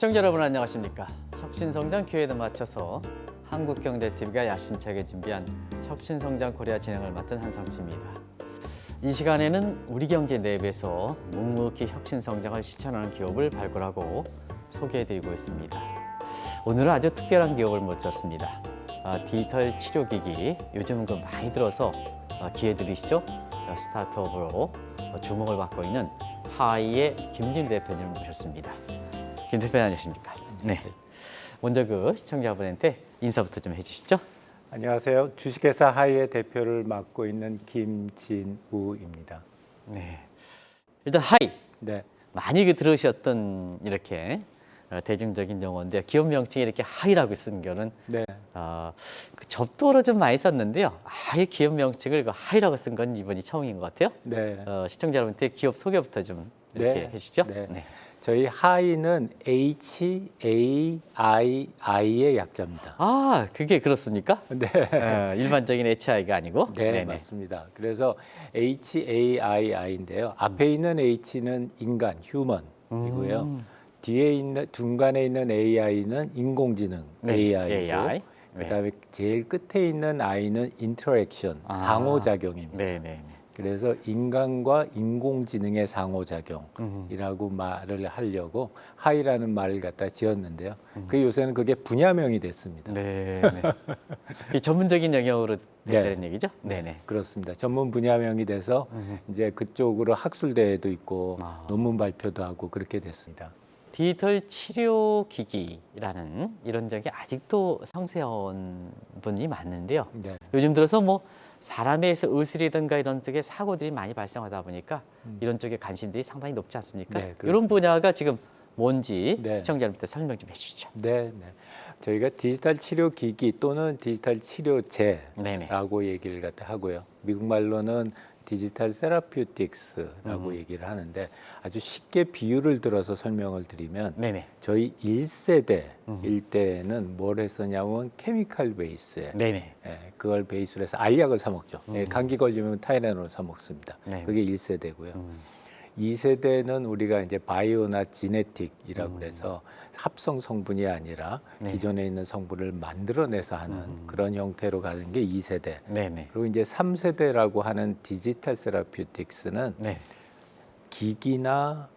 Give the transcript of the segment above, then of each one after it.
시청자 여러분 안녕하십니까? 혁신성장 기회에 맞춰서 한국경제TV가 야심차게 준비한 혁신성장 코리아 진행을 맡은 한성치입니다. 이 시간에는 우리 경제 내부에서 묵묵히 혁신성장을 실천하는 기업을 발굴하고 소개해드리고 있습니다. 오늘은 아주 특별한 기업을 모셨습니다. 아, 디지털 치료기기 요즘은 그 많이 들어서 아, 기회 들이시죠? 아, 스타트업으로 어, 주목을 받고 있는 하이의 김진 대표님을 모셨습니다. 김 대표님 안녕하십니까? 네. 먼저 그 시청자분한테 인사부터 좀 해주시죠. 안녕하세요. 주식회사 하이의 대표를 맡고 있는 김진우입니다. 네. 일단 하이 네, 많이 그 들으셨던 이렇게 어, 대중적인 용어인데 기업 명칭이 이렇게 하이라고 쓴 거는 네, 어, 그 접도로 좀 많이 썼는데요. 아예 기업 명칭을 그 하이라고 쓴 건 이번이 처음인 것 같아요. 네. 어, 시청자 여러분한테 기업 소개부터 좀 이렇게 네, 해주시죠. 네. 저희 하이는 H A I I의 약자입니다. 아, 그게 그렇습니까? 네, 어, 일반적인 HI가 아니고. 네, 네네. 맞습니다. 그래서 H A I I인데요. 앞에 있는 H는 인간, 휴먼이고요. 음. 뒤에 있는 중간에 있는 AI는 인공지능 네, AI고, AI. 네. 그다음에 제일 끝에 있는 I는 인터랙션, 아. 상호작용입니다. 네, 네, 네. 그래서 인간과 인공지능의 상호작용이라고 말을 하려고 하이라는 말을 갖다 지었는데요. 그 요새는 그게 분야명이 됐습니다. 네, 네. 이 전문적인 영역으로 네. 되는 얘기죠? 네, 네. 그렇습니다. 전문 분야명이 돼서 이제 그쪽으로 학술 대회도 있고 아. 논문 발표도 하고 그렇게 됐습니다. 디지털 치료 기기라는 이런 적이 아직도 성세한 분이 많는데요. 네. 요즘 들어서 뭐 사람에 의해서 의술이든가 이런 쪽에 사고들이 많이 발생하다 보니까 이런 쪽에 관심들이 상당히 높지 않습니까? 음. 네, 이런 분야가 지금 뭔지 네. 시청자 여러분들 설명 좀 해주시죠. 네, 네. 저희가 디지털 치료 기기 또는 디지털 치료제라고 네네. 얘기를 갖다 하고요. 미국 말로는 디지털 세라피우틱스라고 음. 얘기를 하는데 아주 쉽게 비유를 들어서 설명을 드리면 네네. 저희 1세대 일 때는 뭘 했었냐면 케미칼 베이스에 네네. 예, 그걸 베이스로 해서 알약을 사 먹죠. 예, 감기 걸리면 타이레놀 사 먹습니다. 음. 네. 그게 1세대고요. 음. 2세대는 우리가 이제 바이오나 지네틱이라고 그래서 합성 성분이 아니라 음. 네. 기존에 있는 성분을 만들어내서 하는 그런 형태로 가는 게 2세대. 네네. 그리고 이제 3세대라고 하는 디지털 세라피우틱스는 네. 기기나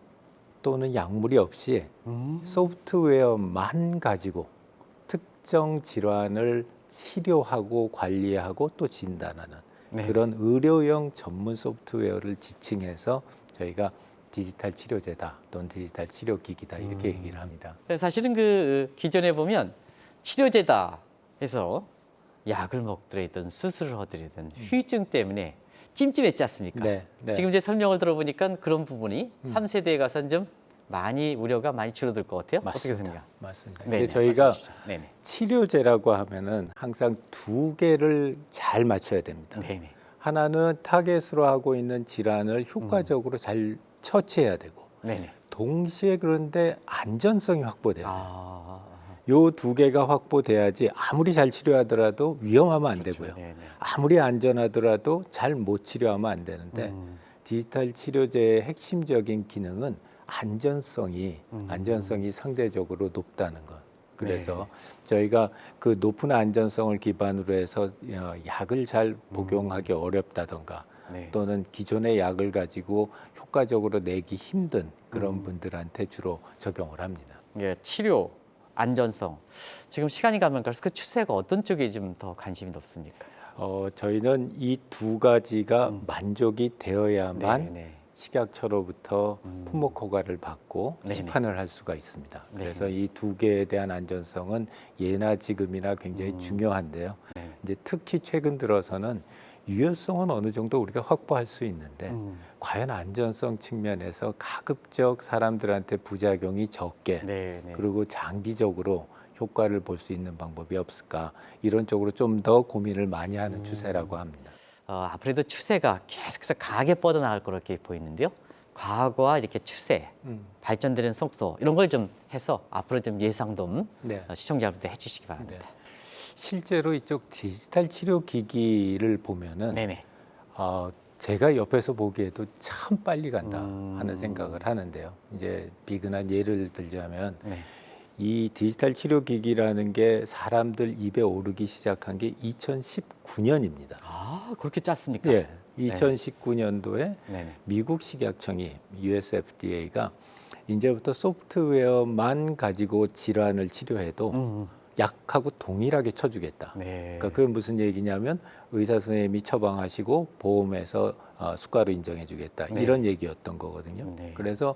또는 약물이 없이 음. 소프트웨어만 가지고 특정 질환을 치료하고 관리하고 또 진단하는 네. 그런 의료용 전문 소프트웨어를 지칭해서 저희가 디지털 치료제다 또는 디지털 치료기기다 이렇게 음. 얘기를 합니다. 사실은 그 기존에 보면 치료제다 해서 약을 먹더라든 수술을 하더라든 후유증 때문에 찜찜했지 않습니까? 네, 네. 지금 이제 설명을 들어보니까 그런 부분이 삼세대에 가서는 좀 많이 우려가 많이 줄어들 것 같아요. 어떻게 생각해요? 맞습니다. 네네, 이제 저희가. 네네. 치료제라고 하면은 항상 두 개를 잘 맞춰야 됩니다. 네네. 하나는 타겟으로 하고 있는 질환을 효과적으로 잘 처치해야 되고 네네. 동시에 그런데 안전성이 확보돼요. 아, 요두 개가 확보돼야지 아무리 잘 치료하더라도 위험하면 안 되고요. 네네. 아무리 안전하더라도 잘 못 치료하면 안 되는데 음. 디지털 치료제의 핵심적인 기능은 안전성이 음. 안전성이 상대적으로 높다는 것. 그래서 네. 저희가 그 높은 안전성을 기반으로 해서 어, 약을 잘 복용하기 어렵다던가 네. 또는 기존의 약을 가지고 효과적으로 내기 힘든 그런 음. 분들한테 주로 적용을 합니다. 예, 치료 안전성 지금 시간이 가면 갈수록 그 추세가 어떤 쪽에 좀 더 관심이 높습니까? 어, 저희는 이 두 가지가 만족이 되어야만 음. 네네. 식약처로부터 품목 허가를 받고 네네. 시판을 할 수가 있습니다. 네네. 그래서 이 두 개에 대한 안전성은 예나 지금이나 굉장히 음. 중요한데요. 네. 이제 특히 최근 들어서는 유효성은 어느 정도 우리가 확보할 수 있는데 음. 과연 안전성 측면에서 가급적 사람들한테 부작용이 적게 네, 네. 그리고 장기적으로 효과를 볼 수 있는 방법이 없을까 이런 쪽으로 좀 더 고민을 많이 하는 음. 추세라고 합니다. 어, 앞으로도 추세가 계속해서 강하게 뻗어나갈 그렇게 보이는데요. 과거와 이렇게 추세, 음. 발전되는 속도 이런 걸 좀 해서 앞으로 좀 예상 좀 네. 어, 시청자분들 해주시기 바랍니다. 실제로 이쪽 디지털 치료 기기를 보면은 네네. 어, 제가 옆에서 보기에도 참 빨리 간다 음. 하는 생각을 하는데요. 이제 비근한 예를 들자면 네. 이 디지털 치료 기기라는 게 사람들 입에 오르기 시작한 게 2019년입니다. 아 그렇게 짰습니까? 예, 2019년도에 네네. 미국 식약청이 US FDA가 이제부터 소프트웨어만 가지고 질환을 치료해도 음, 약하고 동일하게 쳐주겠다. 네. 그러니까 그게 무슨 얘기냐면 의사 선생님이 처방하시고 보험에서 어, 수가로 인정해주겠다 네. 이런 얘기였던 거거든요. 네. 그래서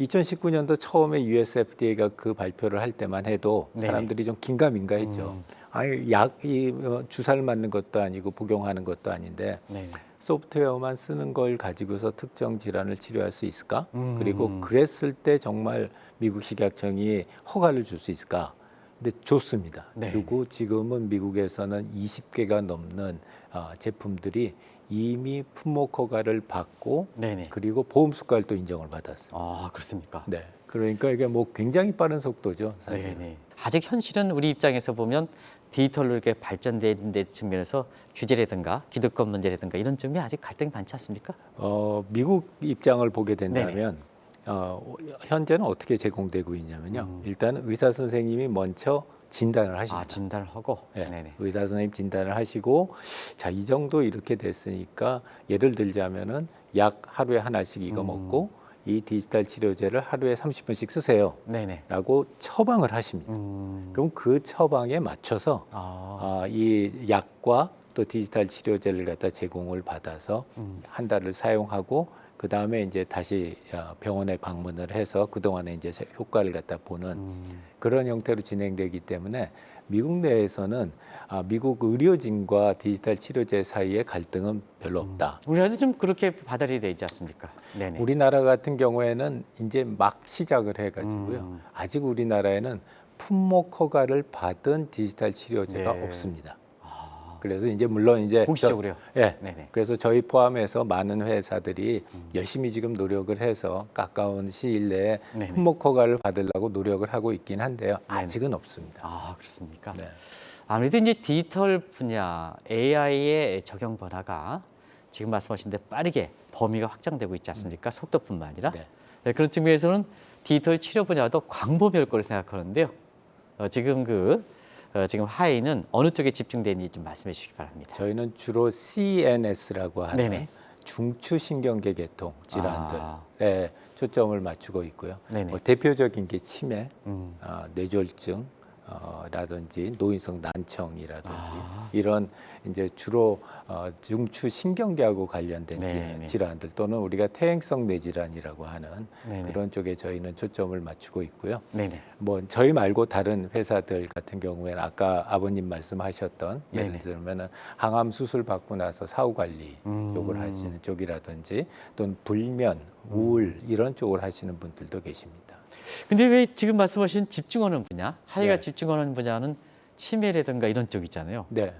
2019년도 처음에 US FDA가 그 발표를 할 때만 해도 네. 사람들이 좀 긴가민가했죠. 음. 아니 약이 어, 주사를 맞는 것도 아니고 복용하는 것도 아닌데 네. 소프트웨어만 쓰는 걸 가지고서 특정 질환을 치료할 수 있을까? 음. 그리고 그랬을 때 정말 미국 식약청이 허가를 줄 수 있을까? 근데 좋습니다. 네. 그리고 지금은 미국에서는 20개가 넘는 어, 제품들이 이미 품목 허가를 받고 네네. 그리고 보험 수가를 또 인정을 받았습니다. 아 그렇습니까? 네. 그러니까 이게 뭐 굉장히 빠른 속도죠. 사실. 네네. 아직 현실은 우리 입장에서 보면 디지털로 이렇게 발전된 데 측면에서 규제라든가 기득권 문제라든가 이런 점이 아직 갈등이 많지 않습니까? 어, 미국 입장을 보게 된다면 어, 현재는 어떻게 제공되고 있냐면요. 일단 의사 선생님이 먼저 진단을 하십니다. 아 진단을 하고. 예, 네네. 의사 선생님 진단을 하시고 자 이 정도 이렇게 됐으니까 예를 들자면은 약 하루에 하나씩 이거 음. 먹고 이 디지털 치료제를 하루에 30분씩 쓰세요라고 네네. 처방을 하십니다. 음. 그럼 그 처방에 맞춰서 아. 아, 이 약과 또 디지털 치료제를 갖다 제공을 받아서 음. 한 달을 사용하고 그 다음에 이제 다시 어, 병원에 방문을 해서 그 동안에 이제 효과를 갖다 보는 음. 그런 형태로 진행되기 때문에 미국 내에서는 아, 미국 의료진과 디지털 치료제 사이의 갈등은 별로 없다. 우리나라도 좀 그렇게 받아들여야 되지 않습니까? 네네. 우리나라 같은 경우에는 이제 막 시작을 해가지고요. 음. 아직 우리나라에는 품목 허가를 받은 디지털 치료제가 네. 없습니다. 아, 그래서 이제 물론 이제 공식적으로요. 저- 예. 네네. 그래서 저희 포함해서 많은 회사들이 열심히 지금 노력을 해서 가까운 시일 내에 네네. 품목 허가를 받으려고 노력을 하고 있긴 한데요. 아직은 없습니다. 아 그렇습니까? 네. 아무래도 이제 디지털 분야 AI의 적용 변화가 지금 말씀하신 대 빠르게 범위가 확장되고 있지 않습니까? 속도뿐만 아니라 네. 네, 그런 측면에서는 디지털 치료 분야도 광범위할 거로 생각하는데요. 어, 지금 그 어, 지금 하이는 어느 쪽에 집중되는지 좀 말씀해 주시기 바랍니다. 저희는 주로 CNS라고 하는 네네. 중추신경계 계통 질환들에 아. 초점을 맞추고 있고요. 뭐 대표적인 게 치매, 음. 어, 뇌졸중, 어, 라든지 노인성 난청이라든지 아. 이런 이제 주로 어, 중추 신경계하고 관련된 네네. 질- 질환들 또는 우리가 퇴행성 뇌질환이라고 하는 네네. 그런 쪽에 저희는 초점을 맞추고 있고요. 네네. 뭐 저희 말고 다른 회사들 같은 경우에는 아까 아버님 말씀하셨던 예를. 들면은 항암 수술 받고 나서 사후 관리 음. 쪽을 하시는 쪽이라든지 또는 불면, 우울 이런 쪽을 하시는 분들도 계십니다. 근데 왜 지금 말씀하신 집중하는 분야, 하이가 네. 집중하는 분야는 치매라든가 이런 쪽 있잖아요. 네.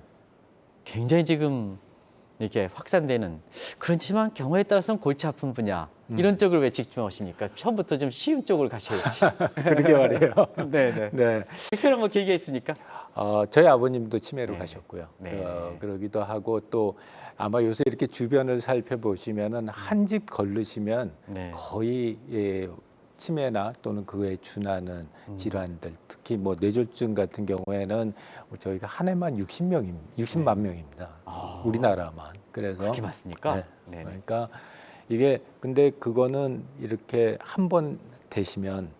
굉장히 지금 이렇게 확산되는 그렇지만 경우에 따라서는 골치 아픈 분야 음. 이런 쪽을 왜 집중하십니까? 처음부터 좀 쉬운 쪽으로 가셔야지. 그러게 말이에요. 네네. 네. 특별한 뭐 계기가 있습니까? 어, 저희 아버님도 치매로 네. 가셨고요. 네. 어, 그러기도 하고 또 아마 요새 이렇게 주변을 살펴보시면은 한 집 걸르시면 네. 거의 예, 치매나 또는 그에 준하는 음. 질환들, 특히 뭐 뇌졸중 같은 경우에는 저희가 한 해만 60명임, 60만 명입니다. 네. 아. 우리나라만. 그래서 그렇게 많습니까? 네. 네네. 그러니까 이게 근데 그거는 이렇게 한 번 되시면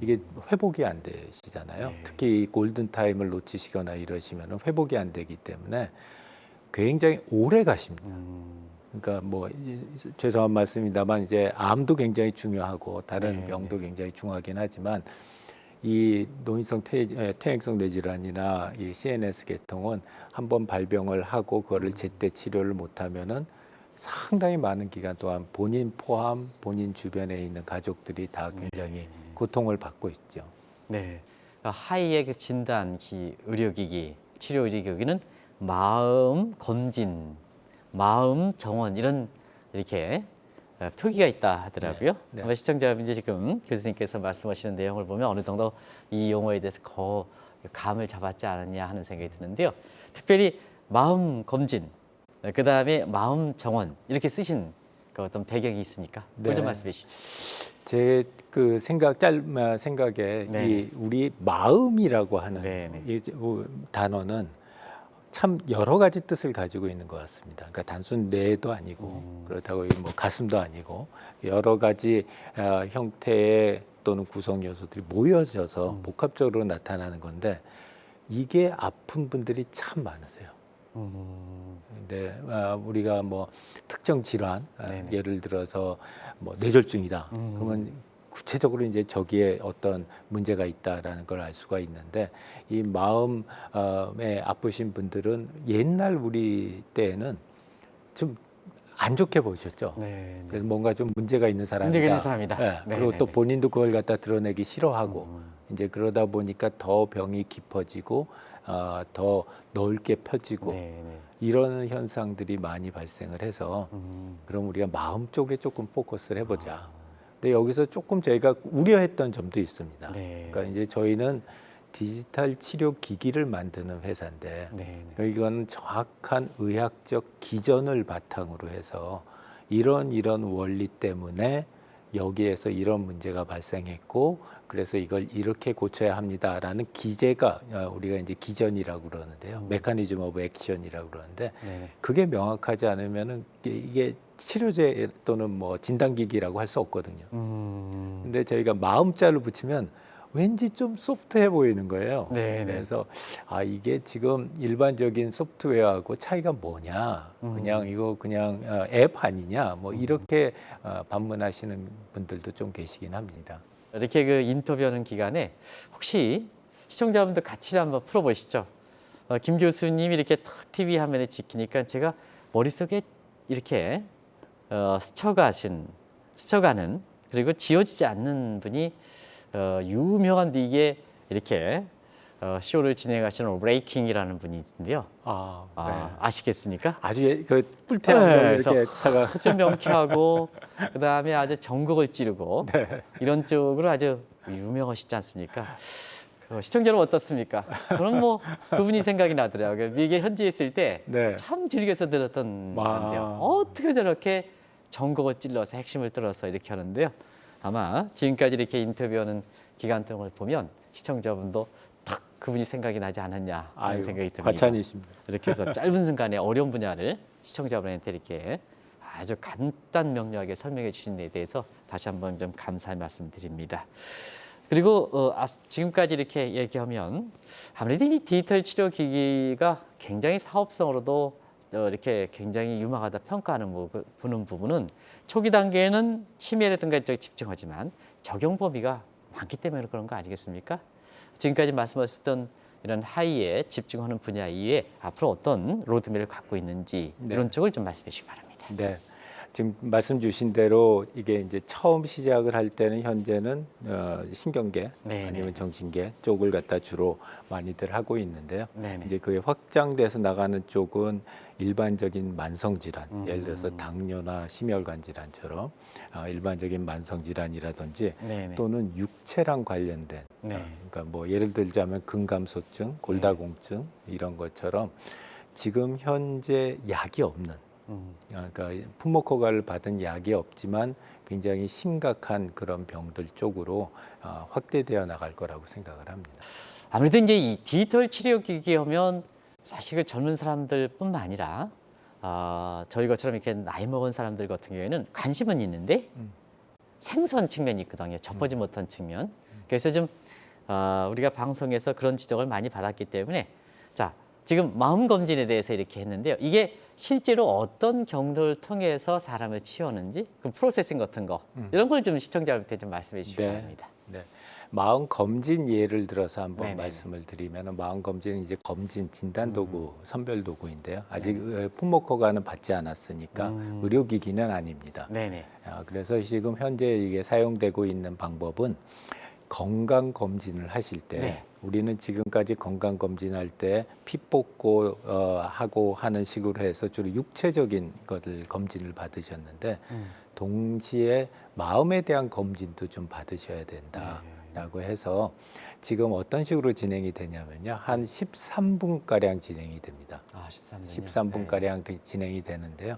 이게 회복이 안 되시잖아요. 음. 네. 특히 이 골든 타임을 놓치시거나 이러시면 회복이 안 되기 때문에 굉장히 오래 가십니다. 음, 그러니까 뭐 이- 죄송한 말씀입니다만 이제 암도 굉장히 중요하고 다른 네, 병도 굉장히 중요하긴 하지만 이 노인성 퇴, 에, 퇴행성 뇌질환이나 이 CNS 계통은 한번 발병을 하고 그거를 제때 치료를 못하면은 상당히 많은 기간 동안 본인 포함 본인 주변에 있는 가족들이 다 굉장히 고통을 받고 있죠. 네. 그러니까 하이의 그 진단 기 의료기기 치료 의료기기는 마음 검진, 마음 정원 이런 이렇게 어, 표기가 있다 하더라고요. 네, 네. 아마 시청자분 이제 지금 교수님께서 말씀하시는 내용을 보면 어느 정도 이 용어에 대해서 거 감을 잡았지 않았냐 하는 생각이 드는데요. 특별히 마음 검진, 그 다음에 마음 정원 이렇게 쓰신 그 어떤 배경이 있습니까? 좀 네. 말씀해 주시죠. 제 그 생각 짧 아, 생각에 네. 이 우리 마음이라고 하는 네, 네. 이 어, 단어는 참 여러 가지 뜻을 가지고 있는 것 같습니다. 그러니까 단순 뇌도 아니고 음. 그렇다고 이뭐 가슴도 아니고 여러 가지 아, 형태의 또는 구성 요소들이 모여져서 음. 복합적으로 나타나는 건데 이게 아픈 분들이 참 많으세요. 음, 근데 아, 우리가 뭐 특정 질환 아, 네네. 예를 들어서 뭐 뇌졸중이다 음. 그러면 구체적으로 이제 저기에 어떤 문제가 있다라는 걸 알 수가 있는데 이 마음에 아프신 분들은 옛날 우리 때에는 좀 안 좋게 보셨죠. 네, 네. 그래서 뭔가 좀 문제가 있는 사람이다. 문제가 있는 사람이다. 예, 네, 그리고 네, 또 네. 본인도 그걸 갖다 드러내기 싫어하고 음. 이제 그러다 보니까 더 병이 깊어지고 아, 더 넓게 펴지고 네, 네. 이런 현상들이 많이 발생을 해서 음, 그럼 우리가 마음 쪽에 조금 포커스를 해보자. 아. 근데 여기서 조금 저희가 우려했던 점도 있습니다. 네. 그러니까 이제 저희는 디지털 치료 기기를 만드는 회사인데 네, 네. 이거는 정확한 의학적 기전을 바탕으로 해서 이런 이런 원리 때문에 여기에서 이런 문제가 발생했고 그래서 이걸 이렇게 고쳐야 합니다라는 기제가 어, 우리가 이제 기전이라고 그러는데요. 음. 메커니즘 오브 액션이라고 그러는데 네, 네. 그게 명확하지 않으면은 이게 치료제 또는 뭐 진단기기라고 할 수 없거든요. 음, 근데 저희가 마음자를 붙이면 왠지 좀 소프트해 보이는 거예요. 네, 네. 그래서 아 이게 지금 일반적인 소프트웨어하고 차이가 뭐냐? 음. 그냥 이거 그냥 어, 앱 아니냐? 뭐 이렇게 어, 반문하시는 분들도 좀 계시긴 합니다. 이렇게 그 인터뷰하는 기간에 혹시 시청자분들 같이 한번 풀어보시죠. 어, 김 교수님이 이렇게 탁 TV 화면에 찍히니까 제가 머릿속에 이렇게 어, 스쳐가신 스쳐가는 그리고 지워지지 않는 분이 어, 유명한 미국에 이렇게 어, 쇼를 진행하시는 브레이킹이라는 분이 있는데요. 아, 아, 네. 아 시겠습니까? 아주 예, 그 뿔테하고 네, 이렇게 차가 좀 명쾌하고 그다음에 아주 전곡을 찌르고 네. 이런 쪽으로 아주 유명하시지 않습니까? 그 시청자는 어떻습니까? 저는 뭐 그분이 생각이 나더라고요. 미국에 현지에 있을 때참 네. 즐겨서 들었던 와. 건데요. 어떻게 저렇게 전곡을 찔러서 핵심을 들어서 이렇게 하는데요. 아마 지금까지 이렇게 인터뷰하는 기간 동안을 보면 시청자분도 탁 그분이 생각이 나지 않았냐 하는 아유, 생각이 듭니다. 과찬이십니다. 이렇게 해서 짧은 순간에 어려운 분야를 시청자분한테 이렇게 아주 간단 명료하게 설명해 주신 데 대해서 다시 한번 좀 감사의 말씀드립니다. 그리고 어, 앞- 지금까지 이렇게 얘기하면 아무래도 이 디지털 치료 기기가 굉장히 사업성으로도 어, 이렇게 굉장히 유망하다 평가하는 부- 보는 부분은 초기 단계에는 치매라든가 이쪽에 집중하지만 적용 범위가 많기 때문에 그런 거 아니겠습니까? 지금까지 말씀하셨던 이런 하이에 집중하는 분야 이외에 앞으로 어떤 로드맵을 갖고 있는지 네. 이런 쪽을 좀 말씀해 주시기 바랍니다. 네. 지금 말씀 주신 대로 이게 이제 처음 시작을 할 때는 현재는 어, 신경계 네, 아니면 네. 정신계 쪽을 갖다 주로 많이들 하고 있는데요. 네, 네. 이제 그게 확장돼서 나가는 쪽은 일반적인 만성 질환, 음. 예를 들어서 당뇨나 심혈관 질환처럼 어, 일반적인 만성 질환이라든지 네, 네. 또는 육체랑 관련된 네. 어, 그러니까 뭐 예를 들자면 근감소증, 골다공증 이런 것처럼 지금 현재 약이 없는 그러니까 품목 허가를 받은 약이 없지만 굉장히 심각한 그런 병들 쪽으로 아, 확대되어 나갈 거라고 생각을 합니다. 아무래도 이제 이 디지털 치료 기기 하면 사실 그 젊은 사람들뿐만 아니라 아, 저희 것처럼 이렇게 나이 먹은 사람들 같은 경우에는 관심은 있는데 음. 생소한 측면이 있거든요. 접하지 못한 측면. 그래서 좀 아, 우리가 방송에서 그런 지적을 많이 받았기 때문에 자 지금 마음 검진에 대해서 이렇게 했는데요. 이게 실제로 어떤 경로를 통해서 사람을 치유하는지 그 프로세싱 같은 거 이런 걸 좀 시청자한테 좀 말씀해 주시기 네. 바랍니다. 네. 마음 검진 예를 들어서 한번 네네네. 말씀을 드리면 마음 검진은 이제 검진 진단 도구, 음. 선별 도구인데요. 아직 어, 품목 허가는 받지 않았으니까 음. 의료기기는 아닙니다. 네네. 아, 그래서 지금 현재 이게 사용되고 있는 방법은 건강 검진을 하실 때 네. 우리는 지금까지 건강 검진할 때 피 뽑고 어, 하고 하는 식으로 해서 주로 육체적인 것을 검진을 받으셨는데 음. 동시에 마음에 대한 검진도 좀 받으셔야 된다라고 해서 지금 어떤 식으로 진행이 되냐면요. 한 13분 가량 진행이 됩니다. 아, 13분. 13분 가량 진행이 되는데요.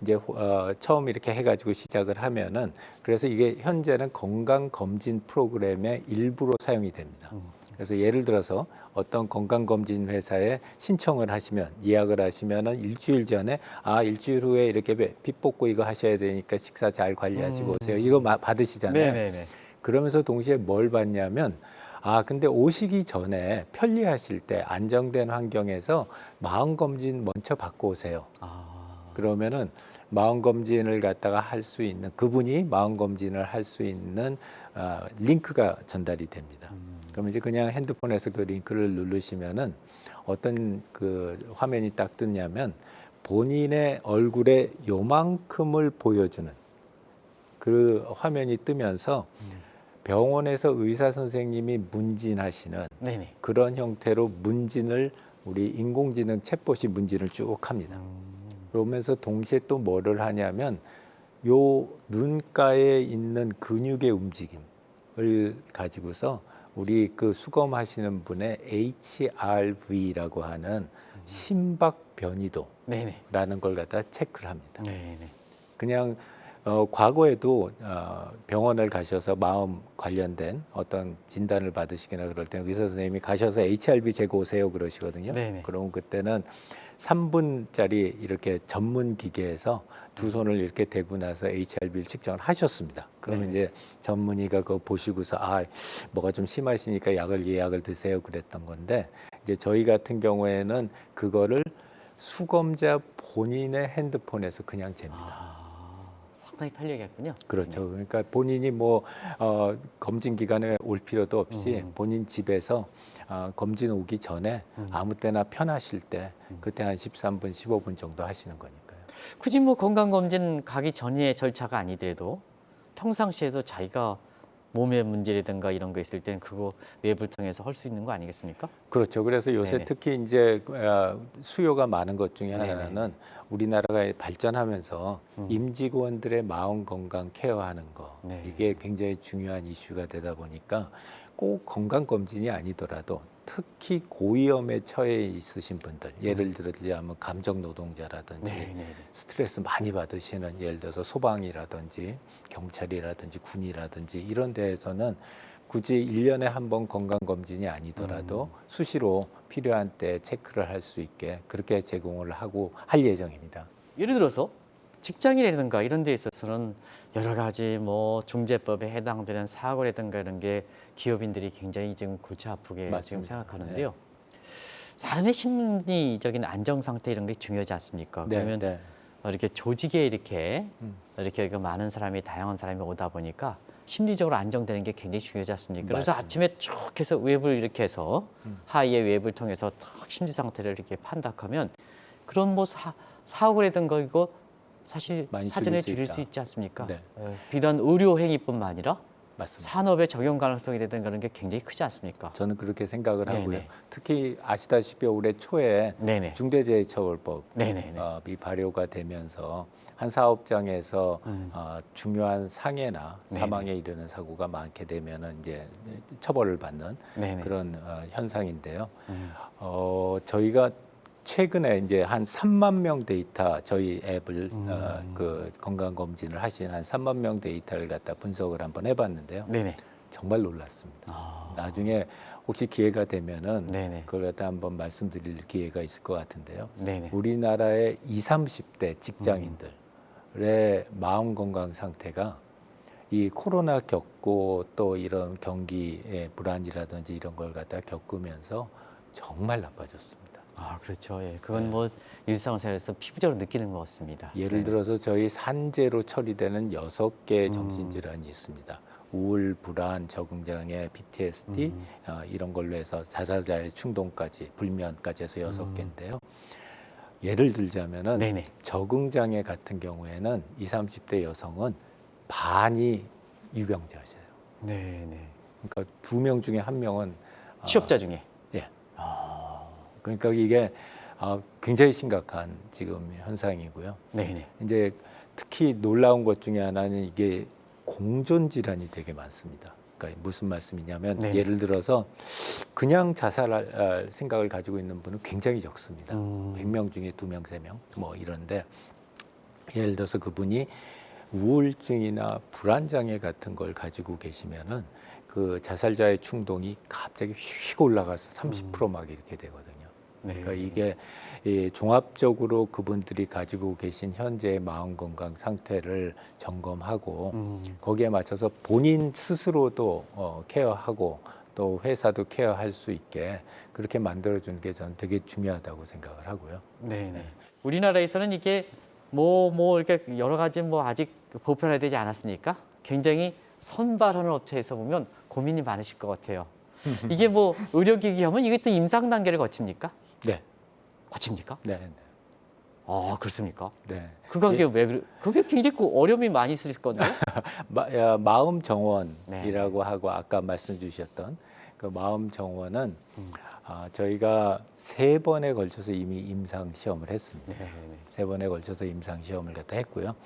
이제 어, 처음 이렇게 해가지고 시작을 하면은 그래서 이게 현재는 건강 검진 프로그램의 일부로 사용이 됩니다. 그래서 예를 들어서 어떤 건강 검진 회사에 신청을 하시면 예약을 하시면은 일주일 전에 아 일주일 후에 이렇게 피 뽑고 이거 하셔야 되니까 식사 잘 관리하시고 오세요. 이거 마- 받으시잖아요. 네, 네, 네. 그러면서 동시에 뭘 받냐면 아 근데 오시기 전에 편리하실 때 안정된 환경에서 마음 검진 먼저 받고 오세요. 아, 그러면은 마음 검진을 갖다가 할 수 있는 그분이 마음 검진을 할 수 있는 아, 링크가 전달이 됩니다. 그럼 이제 그냥 핸드폰에서 그 링크를 누르시면은 어떤 그 화면이 딱 뜨냐면 본인의 얼굴에 요만큼을 보여주는 그 화면이 뜨면서 병원에서 의사 선생님이 문진하시는 네, 네. 그런 형태로 문진을 우리 인공지능 챗봇이 문진을 쭉 합니다. 그러면서 동시에 또 뭐를 하냐면 요 눈가에 있는 근육의 움직임을 가지고서 우리 그 수검하시는 분의 HRV라고 하는 심박 변이도라는. 걸 갖다 체크를 합니다. 네, 네. 그냥 어, 과거에도 어, 병원을 가셔서 마음 관련된 어떤 진단을 받으시거나 그럴 때 의사 선생님이 가셔서 HRV 재고 오세요 그러시거든요. 네네. 그럼 그때는 3분짜리 이렇게 전문 기계에서 두 손을 이렇게 대고 나서 HRV를 측정을 하셨습니다. 그러면 네네. 이제 전문의가 그거 보시고서 아 뭐가 좀 심하시니까 약을 예약을 드세요 그랬던 건데 이제 저희 같은 경우에는 그거를 수검자 본인의 핸드폰에서 그냥 잽니다. 아, 상당히 편리하겠군요. 그렇죠. 그러니까 본인이 뭐 어, 검진 기간에 올 필요도 없이 음. 본인 집에서 어, 검진 오기 전에 음. 아무 때나 편하실 때 그때 한 13분, 15분 정도 하시는 거니까요. 굳이 뭐 건강검진 가기 전의 절차가 아니더라도 평상시에도 자기가 몸에 문제라든가 이런 거 있을 땐 그거 웹을 통해서 할 수 있는 거 아니겠습니까? 그렇죠. 그래서 요새 네네. 특히 이제 어, 수요가 많은 것 중에 네네. 하나는 우리나라가 발전하면서 음. 임직원들의 마음 건강 케어하는 거 네. 이게 굉장히 중요한 이슈가 되다 보니까 꼭 건강 검진이 아니더라도 특히 고위험에 처해 있으신 분들 예를 들자면 감정 노동자라든지 음. 네, 네, 네. 스트레스 많이 받으시는 예를 들어서 소방이라든지 경찰이라든지 군이라든지 이런 데에서는 굳이 일년에 한 번 건강검진이 아니더라도 음. 수시로 필요한 때 체크를 할 수 있게 그렇게 제공을 하고 할 예정입니다. 예를 들어서 직장이라든가 이런 데 있어서는 여러 가지 뭐 중재법에 해당되는 사고라든가 이런 게 기업인들이 굉장히 지금 골치 아프게 지금 맞습니다. 생각하는데요. 사람의 심리적인 안정 상태 이런 게 중요하지 않습니까? 네, 그러면 네. 어, 이렇게 조직에 이렇게 음. 이렇게 그 많은 사람이 다양한 사람이 오다 보니까 심리적으로 안정되는 게 굉장히 중요하지 않습니까? 그래서 맞습니다. 아침에 쭉 해서 웹을 이렇게 해서 음. 하이의 웹을 통해서 탁 심리 상태를 이렇게 판단하면 그런 뭐 사, 사고라든가 이거 사실 많이 사전에 줄일 수 수. 있지 않습니까? 네. 어, 비단 의료 행위뿐만 아니라 맞습니다. 산업의 적용 가능성이라든가 그런 게 굉장히 크지 않습니까? 저는 그렇게 생각을 네네. 하고요. 특히 아시다시피 올해 초에 네네. 중대재해처벌법이 네네네. 발효가 되면서 한 사업장에서 음. 어, 중요한 상해나 네네. 사망에 이르는 사고가 많게 되면은 이제 처벌을 받는 네네. 그런 어, 현상인데요. 음. 어, 저희가 최근에 이제 한 3만 명 데이터 저희 앱을 어, 음. 그 건강 검진을 하신 한 3만 명 데이터를 갖다 분석을 한번 해봤는데요. 네네. 정말 놀랐습니다. 아, 나중에 혹시 기회가 되면은 네네. 그걸 갖다 한번 말씀드릴 기회가 있을 것 같은데요. 네네. 우리나라의 20, 30대 직장인들의 마음 건강 상태가 이 코로나 겪고 또 이런 경기의 불안이라든지 이런 걸 갖다 겪으면서 정말 나빠졌습니다. 아 그렇죠. 예, 그건 뭐 일상생활에서 피부적으로 느끼는 것 같습니다. 예를 네. 들어서 저희 산재로 처리되는 여섯 개의 정신질환이 있습니다. 우울, 불안, 적응장애, PTSD 어, 이런 걸로 해서 자살자의 충동까지 불면까지 해서 여섯 개인데요. 예를 들자면은 네네. 적응장애 같은 경우에는 20, 30대 여성은 반이 유병자세요. 네 네. 그러니까 두 명 중에 한 명은 아, 취업자 중에. 예. 그러니까 이게 아, 굉장히 심각한 지금 현상이고요. 네네. 이제 특히 놀라운 것 중에 하나는 이게 공존 질환이 되게 많습니다. 그러니까 무슨 말씀이냐면 네. 예를 들어서 그냥 자살할 아, 생각을 가지고 있는 분은 굉장히 적습니다. 음. 100명 중에 2명, 3명 뭐 이런데 예를 들어서 그분이 우울증이나 불안 장애 같은 걸 가지고 계시면은 그 자살자의 충동이 갑자기 휙 올라가서 30%막 이렇게 되거든요. 네. 그러니까 이게 이 종합적으로 그분들이 가지고 계신 현재의 마음 건강 상태를 점검하고 음. 거기에 맞춰서 본인 스스로도 어, 케어하고 또 회사도 케어할 수 있게 그렇게 만들어주는 게 저는 되게 중요하다고 생각을 하고요. 네 네. 우리나라에서는 이게 뭐뭐 이렇게 여러 가지 뭐 아직 보편화되지 않았으니까 굉장히 선발하는 업체에서 보면 고민이 많으실 것 같아요. 이게 뭐 의료기기 하면 이게 또 임상 단계를 거칩니까? 네, 거칩니까? 네, 네. 아 그렇습니까? 네. 그게 왜 그래? 그게 굉장히 그 어려움이 많이 있을 건데. 마, 야, 마음 네. 정원이라고 하고 아까 말씀 주셨던 그 마음 정원은 음. 아, 저희가 세 번에 걸쳐서 이미 임상 시험을 했습니다. 네. 세 번에 걸쳐서 임상 시험을 갖다 했고요.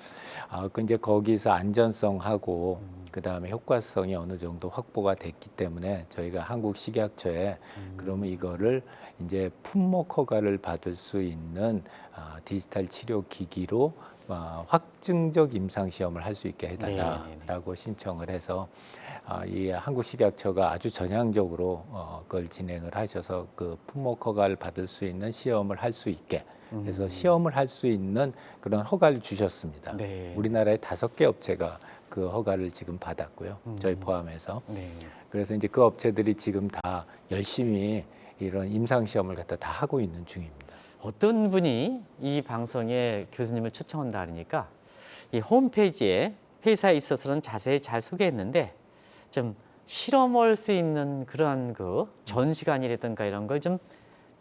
아, 그 이제 거기서 안전성하고 그 다음에 효과성이 어느 정도 확보가 됐기 때문에 저희가 한국 식약처에 그러면 이거를 이제 품목 허가를 받을 수 있는 아, 디지털 치료 기기로 아, 확증적 임상 시험을 할 수 있게 해달라라고 신청을 해서 아, 이 한국식약처가 아주 전향적으로 어, 그걸 진행을 하셔서 그 품목 허가를 받을 수 있는 시험을 할 수 있게 그래서 시험을 할 수 있는 그런 허가를 주셨습니다. 네. 우리나라에 다섯 개 업체가 그 허가를 지금 받았고요. 저희 포함해서. 네. 그래서 이제 그 업체들이 지금 다 열심히 이런 임상 시험을 갖다 다 하고 있는 중입니다. 어떤 분이 이 방송에 교수님을 초청한다 그러니까 이 홈페이지에 회사에 있어서는 자세히 잘 소개했는데 좀 실험할 수 있는 그러한 그 전시관이라든가 이런 걸 좀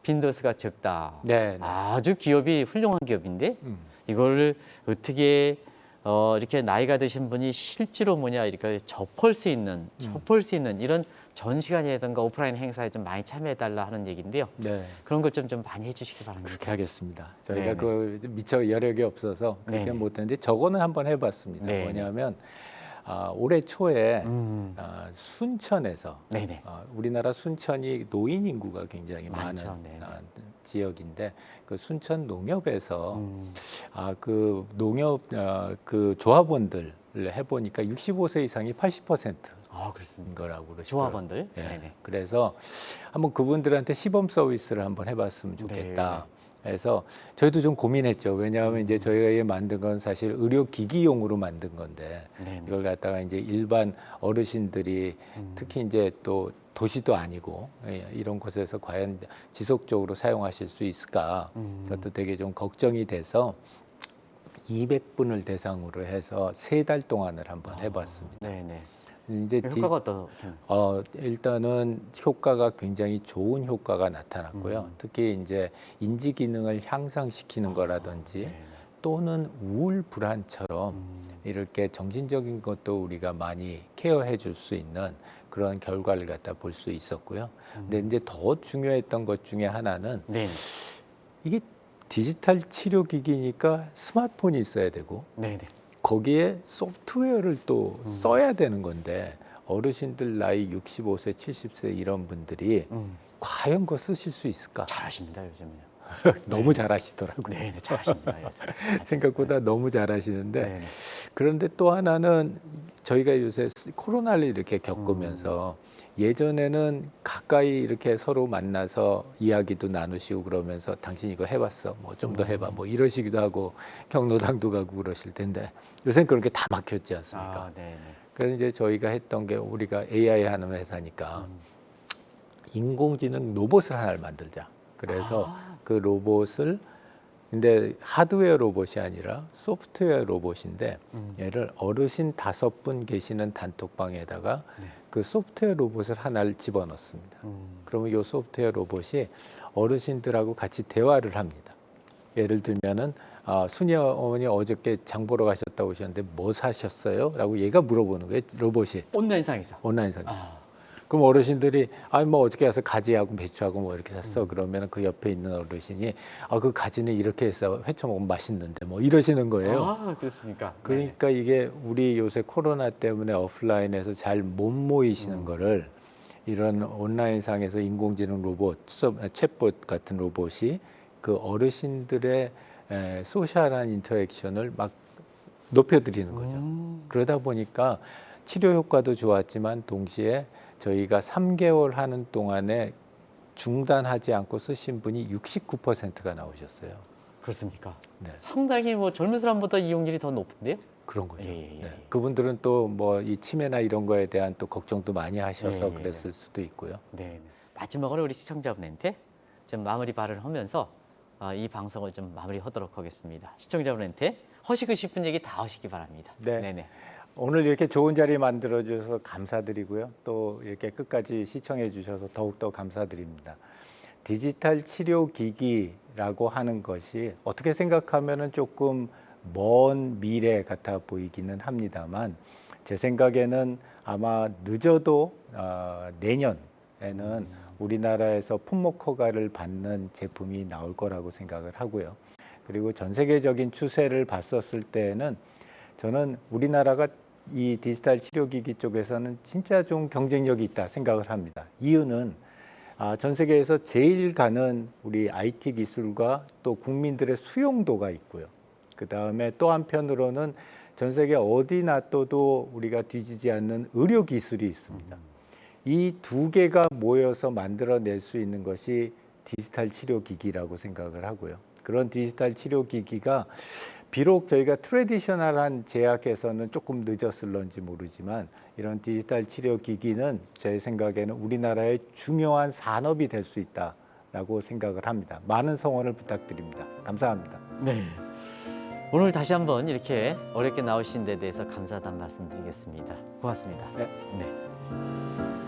빈도수가 적다. 네. 네. 아주 기업이 훌륭한 기업인데 음. 이걸 어떻게 어, 이렇게 나이가 드신 분이 실제로 뭐냐 이렇게 접할 수 있는 접할 수 있는 이런 전시관이라든가 오프라인 행사에 좀 많이 참여해 달라 하는 얘기인데요. 네. 그런 것 좀 좀 많이 해주시기 바랍니다. 그렇게 하겠습니다. 저희가 네네. 그 미처 여력이 없어서 그렇게. 못했는데 저거는 한번 해봤습니다. 네네. 뭐냐면 아, 올해 초에 음. 아, 순천에서 네네. 아, 우리나라 순천이 노인 인구가 굉장히 많죠. 많은 네네. 아, 지역인데 그 순천 농협에서 음. 아 그 농협 아, 그 조합원들 을 해보니까 65세 이상이 80%인 아 그렇습니다. 거라고 그러시더라고요. 조합원들. 예. 네네. 그래서 한번 그분들한테 시범 서비스를 한번 해봤으면 좋겠다. 그래서 저희도 좀 고민했죠. 왜냐하면 이제 저희가 만든 건 사실 의료 기기용으로 만든 건데 네네. 이걸 갖다가 이제 일반 어르신들이 특히 이제 또 도시도 아니고 예, 이런 곳에서 과연 지속적으로 사용하실 수 있을까? 그것도 되게 좀 걱정이 돼서 200분을 대상으로 해서 세 달 동안을 한번 해봤습니다. 네네. 이제 디- 효과가 어떤? 어, 일단은 효과가 굉장히 좋은 효과가 나타났고요. 음. 특히 이제 인지 기능을 향상시키는 거라든지 네. 또는 우울 불안처럼 음. 이렇게 정신적인 것도 우리가 많이 케어해 줄 수 있는 그런 결과를 갖다 볼 수 있었고요. 근데 음. 이제 더 중요했던 것 중에 하나는 네. 이게 디지털 치료 기기니까 스마트폰이 있어야 되고 네네. 거기에 소프트웨어를 또 음. 써야 되는 건데 어르신들 나이 65세, 70세 이런 분들이 음. 과연 그거 쓰실 수 있을까? 잘하십니다 요즘은요. 너무 잘하시더라고요. 네네 잘하십니다. 요새. 생각보다 너무 잘하시는데 네네. 그런데 또 하나는 저희가 요새 코로나를 이렇게 겪으면서 음. 예전에는 가까이 이렇게 서로 만나서 이야기도 나누시고 그러면서 당신 이거 해봤어 뭐 좀 더 해봐 뭐 이러시기도 하고 경로당도 가고 그러실 텐데 요새는 그런 게 다 막혔지 않습니까? 아 네네. 그래서 이제 저희가 했던 게 우리가 AI 하는 회사니까 음. 인공지능 로봇을 하나를 만들자. 그래서 아. 그 로봇을 근데 하드웨어 로봇이 아니라 소프트웨어 로봇인데 음. 얘를 어르신 다섯 분 계시는 단톡방에다가 네. 그 소프트웨어 로봇을 하나를 집어넣습니다. 음. 그러면 이 소프트웨어 로봇이 어르신들하고 같이 대화를 합니다. 예를 들면은 아, 순이 어머니 어저께 장 보러 가셨다고 하셨는데 뭐 사셨어요? 라고 얘가 물어보는 거예요. 로봇이 온라인상에서. 온라인상에서. 아. 그럼 어르신들이 아뭐 어떻게 해서 가지하고 배추하고 뭐 이렇게 샀어 그러면 그 옆에 있는 어르신이 아 그 가지는 이렇게 해서 회쳐 먹으면 맛있는데 뭐 이러시는 거예요. 아, 그렇습니까? 네. 그러니까 이게 우리 요새 코로나 때문에 오프라인에서 잘 못 모이시는 거를 이런 온라인상에서 인공지능 로봇, 서- 챗봇 같은 로봇이 그 어르신들의 에, 소셜한 인터액션을 막 높여드리는 거죠. 음, 그러다 보니까 치료 효과도 좋았지만 동시에 저희가 3개월 하는 동안에 중단하지 않고 쓰신 분이 69%가 나오셨어요. 그렇습니까? 네. 상당히 뭐 젊은 사람보다 이용률이 더 높은데요? 그런 거죠. 예, 예, 예. 네. 그분들은 또 뭐 이 치매나 이런 거에 대한 또 걱정도 많이 하셔서 예, 예, 그랬을 수도 있고요. 네. 마지막으로 우리 시청자분한테 좀 마무리 발언하면서 어, 이 방송을 좀 마무리하도록 하겠습니다. 시청자분한테 하시고 싶은 얘기 다 하시기 바랍니다. 네. 네네. 오늘 이렇게 좋은 자리 만들어 주셔서 감사드리고요. 또 이렇게 끝까지 시청해 주셔서 더욱더 감사드립니다. 디지털 치료 기기라고 하는 것이 어떻게 생각하면은 조금 먼 미래 같아 보이기는 합니다만 제 생각에는 아마 늦어도 어, 내년에는 우리나라에서 품목 허가를 받는 제품이 나올 거라고 생각을 하고요. 그리고 전 세계적인 추세를 봤었을 때에는 저는 우리나라가 이 디지털 치료기기 쪽에서는 진짜 좀 경쟁력이 있다 생각을 합니다. 이유는 아, 전 세계에서 제일 가는 우리 IT 기술과 또 국민들의 수용도가 있고요. 그 다음에 또 한편으로는 전 세계 어디 놔둬도 우리가 뒤지지 않는 의료 기술이 있습니다. 이 두 개가 모여서 만들어낼 수 있는 것이 디지털 치료 기기라고 생각을 하고요. 그런 디지털 치료 기기가 비록 저희가 트레디셔널한 제약에서는 조금 늦었을런지 모르지만 이런 디지털 치료 기기는 제 생각에는 우리나라의 중요한 산업이 될 수 있다라고 생각을 합니다. 많은 성원을 부탁드립니다. 감사합니다. 네. 오늘 다시 한번 이렇게 어렵게 나오신 데 대해서 감사하다는 말씀드리겠습니다. 고맙습니다. 네. 네.